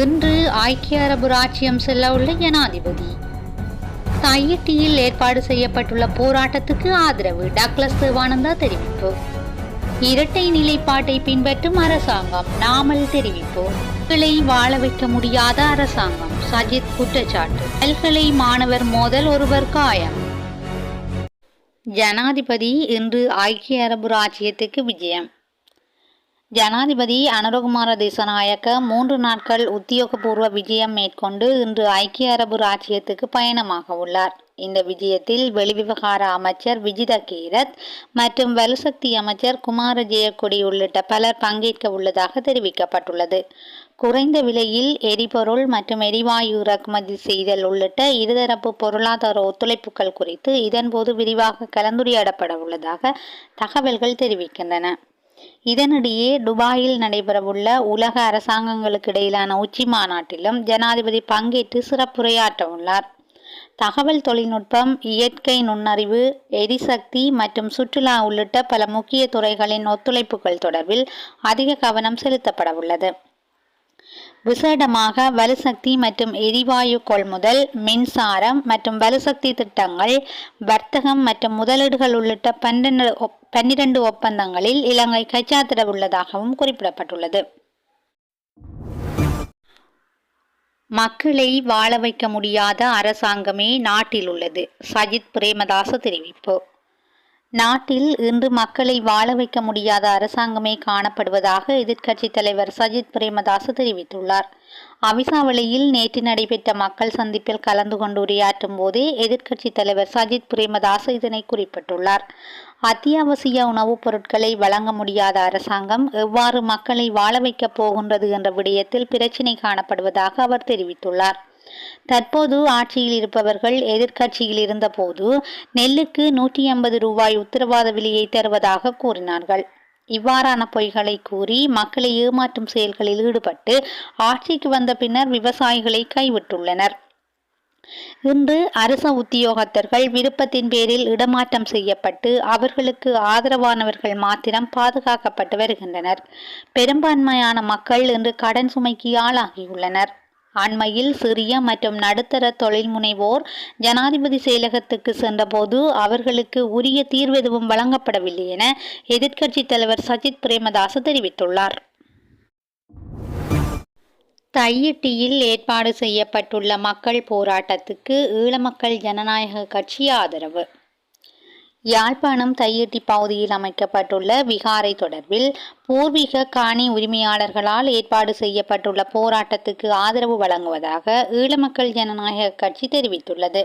இன்று ஐக்கிய அரபு ராஜ்யம் செல்ல உள்ள ஜனாதிபதி. தையிட்டியில் ஏற்பாடு செய்யப்பட்டுள்ள போராட்டத்துக்கு ஆதரவு டக்ளஸ் தேவானந்தா தெரிவிப்பு. இரட்டை நிலைப்பாட்டை பின்பற்றும் அரசாங்கம் நாமல் தெரிவிப்பு. மக்களை வாழ வைக்க முடியாத அரசாங்கம் சஜித் குற்றச்சாட்டு. பல்கலை மாணவர் மோதல் ஒருவர் காயம். ஜனாதிபதி இன்று ஐக்கிய அரபு ராஜ்யத்துக்கு விஜயம். ஜனாதிபதி அனுரகுமார திசநாயக்க மூன்று நாட்கள் உத்தியோகபூர்வ விஜயம் மேற்கொண்டு இன்று ஐக்கிய அரபு ராச்சியத்துக்கு பயணமாக உள்ளார். இந்த விஜயத்தில் வெளிவிவகார அமைச்சர் விஜித கீரத் மற்றும் வலுசக்தி அமைச்சர் குமார ஜெயக்கொடி உள்ளிட்ட பலர் பங்கேற்க உள்ளதாக தெரிவிக்கப்பட்டுள்ளது. குறைந்த விலையில் எரிபொருள் மற்றும் எரிவாயு இறக்குமதி செய்தல் உள்ளிட்ட இருதரப்பு பொருளாதார ஒத்துழைப்புகள் குறித்து இதன்போது விரிவாக கலந்துரையாடப்பட உள்ளதாக தகவல்கள் தெரிவிக்கின்றன. இதனிடையே துபாயில் நடைபெறவுள்ள உலக அரசாங்கங்களுக்கு இடையிலான உச்சி மாநாட்டிலும் ஜனாதிபதி பங்கேற்று சிறப்புரையாற்ற உள்ளார் தகவல் தொழில்நுட்பம் இயற்கை நுண்ணறிவு எரிசக்தி மற்றும் சுற்றுலா உள்ளிட்ட பல முக்கிய துறைகளின் ஒத்துழைப்புகள் தொடர்பில் அதிக கவனம் செலுத்தப்பட உள்ளது விசேடமாக வலுசக்தி மற்றும் எரிவாயு கொள்முதல் மின்சாரம் மற்றும் வலுசக்தி திட்டங்கள் வர்த்தகம் மற்றும் முதலீடுகள் உள்ளிட்ட பன்னெண்டு பன்னிரண்டு ஒப்பந்தங்களில் இலங்கை கைச்சாத்திட உள்ளதாகவும் குறிப்பிடப்பட்டுள்ளது. மக்களை வாழ வைக்க முடியாத அரசாங்கமே நாட்டில் உள்ளது. சஜித் பிரேமதாச தெரிவிப்பு. நாட்டில் இன்று மக்களை வாழ வைக்க முடியாத அரசாங்கமே காணப்படுவதாக எதிர்க்கட்சித் தலைவர் சஜித் பிரேமதாசு தெரிவித்துள்ளார். அவிசாவளியில் நேற்று நடைபெற்ற மக்கள் சந்திப்பில் கலந்து கொண்டு உரையாற்றும் போதே எதிர்க்கட்சித் தலைவர் சஜித் பிரேமதாசு இதனை குறிப்பிட்டுள்ளார். அத்தியாவசிய உணவுப் பொருட்களை வழங்க முடியாத அரசாங்கம் எவ்வாறு மக்களை வாழ வைக்கப் போகின்றது என்ற விடயத்தில் பிரச்சினை காணப்படுவதாக அவர் தெரிவித்துள்ளார். தற்போது ஆட்சியில் இருப்பவர்கள் எதிர்க்கட்சியில் இருந்தபோது நெல்லுக்கு நூற்றி ஐம்பது ரூபாய் உத்தரவாத விலையை தருவதாக கூறினார்கள். இவ்வாறான பொய்களை கூறி மக்களை ஏமாற்றும் செயல்களில் ஈடுபட்டு ஆட்சிக்கு வந்த பின்னர் விவசாயிகளை கைவிட்டுள்ளனர். இன்று அரச உத்தியோகத்தர்கள் விருப்பத்தின் பேரில் இடமாற்றம் செய்யப்பட்டு அவர்களுக்கு ஆதரவானவர்கள் மாத்திரம் பாதுகாக்கப்பட்டு வருகின்றனர். பெரும்பான்மையான மக்கள் இன்று கடன் சுமைக்கு ஆளாகியுள்ளனர். அண்மையில் சிறிய மற்றும் நடுத்தர தொழில் முனைவோர் ஜனாதிபதி செயலகத்துக்கு சென்றபோது அவர்களுக்கு உரிய தீர்வு எதுவும் வழங்கப்படவில்லை என எதிர்க்கட்சித் தலைவர் சஜித் பிரேமதாச தெரிவித்துள்ளார். தையிட்டியில் ஏற்பாடு செய்யப்பட்டுள்ள மக்கள் போராட்டத்துக்கு ஈழமக்கள் ஜனநாயக கட்சி ஆதரவு. யாழ்ப்பாணம் தையெட்டி பகுதியில் அமைக்கப்பட்டுள்ள விகாரை தொடர்பில் பூர்வீக காணி உரிமையாளர்களால் ஏற்பாடு செய்யப்பட்டுள்ள போராட்டத்துக்கு ஆதரவு வழங்குவதாக ஈழமக்கள் ஜனநாயக கட்சி தெரிவித்துள்ளது.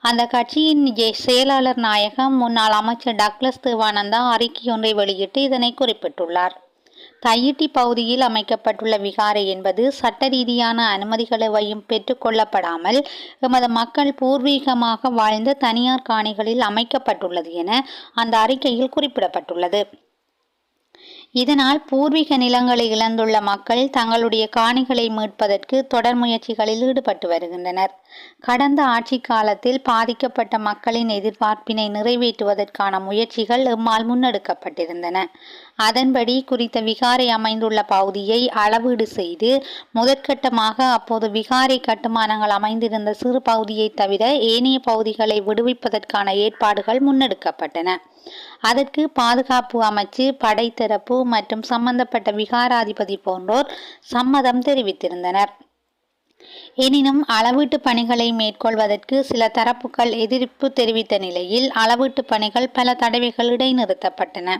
அந்த கட்சியின் ஜெ- செயலாளர் நாயகம் முன்னாள் அமைச்சர் டக்ளஸ் தேவானந்தா அறிக்கையொன்றை வெளியிட்டு இதனை குறிப்பிட்டுள்ளார். தையிட்டி பகுதியில் அமைக்கப்பட்டுள்ள விகாரை என்பது சட்ட ரீதியான அனுமதிகளையும் பெற்றுக்கொள்ளப்படாமல் எமது மக்கள் பூர்வீகமாக வாழ்ந்த தனியார் காணிகளில் அமைக்கப்பட்டுள்ளது என அந்த அறிக்கையில் குறிப்பிடப்பட்டுள்ளது. இதனால் பூர்வீக நிலங்களை இழந்துள்ள மக்கள் தங்களுடைய காணிகளை மீட்பதற்கு தொடர் முயற்சிகளில் ஈடுபட்டு வருகின்றனர். கடந்த ஆட்சி காலத்தில் பாதிக்கப்பட்ட மக்களின் எதிர்பார்ப்பினை நிறைவேற்றுவதற்கான முயற்சிகள் எம்மால் முன்னெடுக்கப்பட்டிருந்தன. அதன்படி குறித்த விகாரை அமைந்துள்ள பகுதியை அளவீடு செய்து முதற்கட்டமாக அப்போது விகாரை கட்டுமானங்கள் அமைந்திருந்த சிறு பகுதியை தவிர ஏனைய பகுதிகளை விடுவிப்பதற்கான ஏற்பாடுகள் முன்னெடுக்கப்பட்டன. அதற்கு பாதுகாப்பு அமைச்சு படைத்தரப்பு மற்றும் சம்பந்தப்பட்ட விகாராதிபதி போன்றோர் சம்மதம் தெரிவித்திருந்தனர். எனினும் அளவீட்டு பணிகளை மேற்கொள்வதற்கு சில தரப்புகள் எதிர்ப்பு தெரிவித்த நிலையில் அளவீட்டு பணிகள் பல தடவைகள் இடைநிறுத்தப்பட்டன.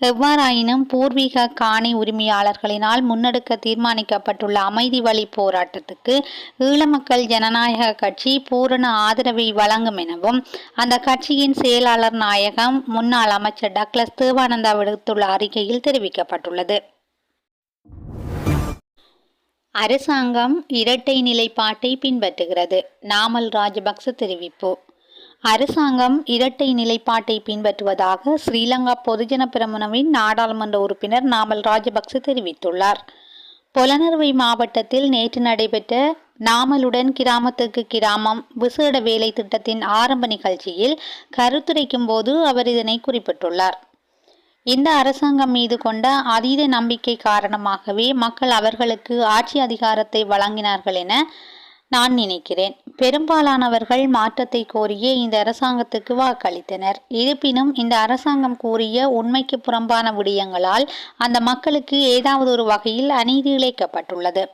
எவ்வாறாயினும் பூர்வீக காணி உரிமையாளர்களினால் முன்னெடுக்க தீர்மானிக்கப்பட்டுள்ள அமைதி வழி போராட்டத்துக்கு ஈழமக்கள் ஜனநாயக கட்சி பூரண ஆதரவை வழங்கும் எனவும் அந்த கட்சியின் செயலாளர் நாயகம் முன்னாள் அமைச்சர் டக்ளஸ் தேவானந்தா விடுத்துள்ள அறிக்கையில் தெரிவிக்கப்பட்டுள்ளது. அரசாங்கம் இரட்டை நிலைப்பாட்டை பின்பற்றுகிறது. நாமல் ராஜபக்ச தெரிவிப்பு. அரசாங்கம் இரட்டை நிலைப்பாட்டை பின்பற்றுவதாக ஸ்ரீலங்கா பொதுஜன பிரமுனவின் நாடாளுமன்ற உறுப்பினர் நாமல் ராஜபக்ச தெரிவித்துள்ளார். பொலனர்வை மாவட்டத்தில் நேற்று நடைபெற்ற நாமலுடன் கிராமத்துக்கு கிராமம் விசேட வேலை திட்டத்தின் ஆரம்ப நிகழ்ச்சியில் கருத்துரைக்கும் போது அவர் இதனை குறிப்பிட்டுள்ளார். இந்த அரசாங்கம் மீது கொண்ட அதீத நம்பிக்கை காரணமாகவே மக்கள் அவர்களுக்கு ஆட்சி அதிகாரத்தை வழங்கினார்கள் என நான் நினைக்கிறேன். பெரும்பாலானவர்கள் மாற்றத்தை கோரியே இந்த அரசாங்கத்துக்கு வாக்களித்தனர். இருப்பினும் இந்த அரசாங்கம் கூறிய உண்மைக்கு புறம்பான விடயங்களால் அந்த மக்களுக்கு ஏதாவது ஒரு வகையில் அநீதி இழைக்கப்பட்டுள்ளது.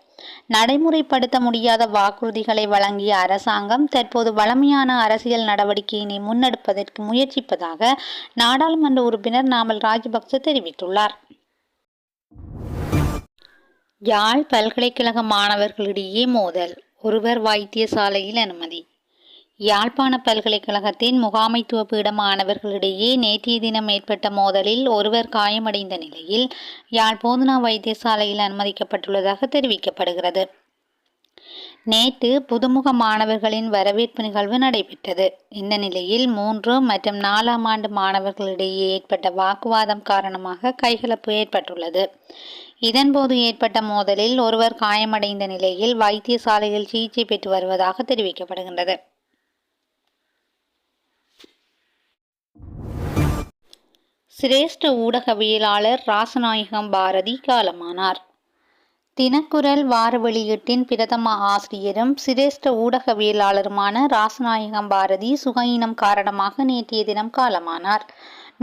நடைமுறைப்படுத்த முடியாத வாக்குறுதிகளை வழங்கிய அரசாங்கம் தற்போது வளமையான அரசியல் நடவடிக்கையினை முன்னெடுப்பதற்கு முயற்சிப்பதாக நாடாளுமன்ற உறுப்பினர் நாமல் ராஜபக்ச தெரிவித்துள்ளார். யாழ் பல்கலைக்கழக மாணவர்களிடையே மோதல். ஒருவர் வைத்தியசாலையில் அனுமதி. யாழ்ப்பாண பல்கலைக்கழகத்தின் முகாமைத்துவ பீட மாணவர்களிடையே நேற்றைய தினம் ஏற்பட்ட மோதலில் ஒருவர் காயமடைந்த நிலையில் யாழ் போதனா வைத்தியசாலையில் அனுமதிக்கப்பட்டுள்ளதாக தெரிவிக்கப்படுகிறது. நேற்று புதுமுக மாணவர்களின் வரவேற்பு நிகழ்வு நடைபெற்றது. இந்த நிலையில் மூன்று மற்றும் நாலாம் ஆண்டு மாணவர்களிடையே ஏற்பட்ட வாக்குவாதம் காரணமாக கைகலப்பு ஏற்பட்டுள்ளது. இதன்போது ஏற்பட்ட மோதலில் ஒருவர் காயமடைந்த நிலையில் வைத்தியசாலையில் சிகிச்சை பெற்று வருவதாக தெரிவிக்கப்படுகின்றது. சிரேஷ்ட ஊடகவியலாளர் ராசநாயகம் பாரதி காலமானார். தினக்குரல் வார வெளியீட்டின் பிரதம ஆசிரியரும் சிரேஷ்ட ஊடகவியலாளருமான ராசநாயகம் பாரதி சுகயினம் காரணமாக நேற்றைய தினம் காலமானார்.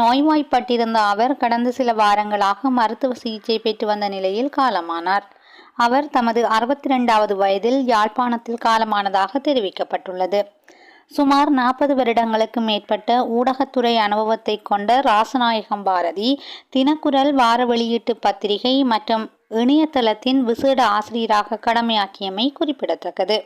நோய்வாய்ப்பட்டிருந்த அவர் கடந்த சில வாரங்களாக மருத்துவ சிகிச்சை பெற்று வந்த நிலையில் காலமானார். அவர் தமது அறுபத்தி ரெண்டாவது வயதில் யாழ்ப்பாணத்தில் காலமானதாக தெரிவிக்கப்பட்டுள்ளது. சுமார் நாற்பது வருடங்களுக்கு மேற்பட்ட ஊடகத்துறை அனுபவத்தை கொண்ட ராசநாயகம் பாரதி தினக்குரல் வார வெளியீட்டு பத்திரிகை மற்றும் இணையதளத்தின் விசேட ஆசிரியராக கடமையாக்கியமை குறிப்பிடத்தக்கது.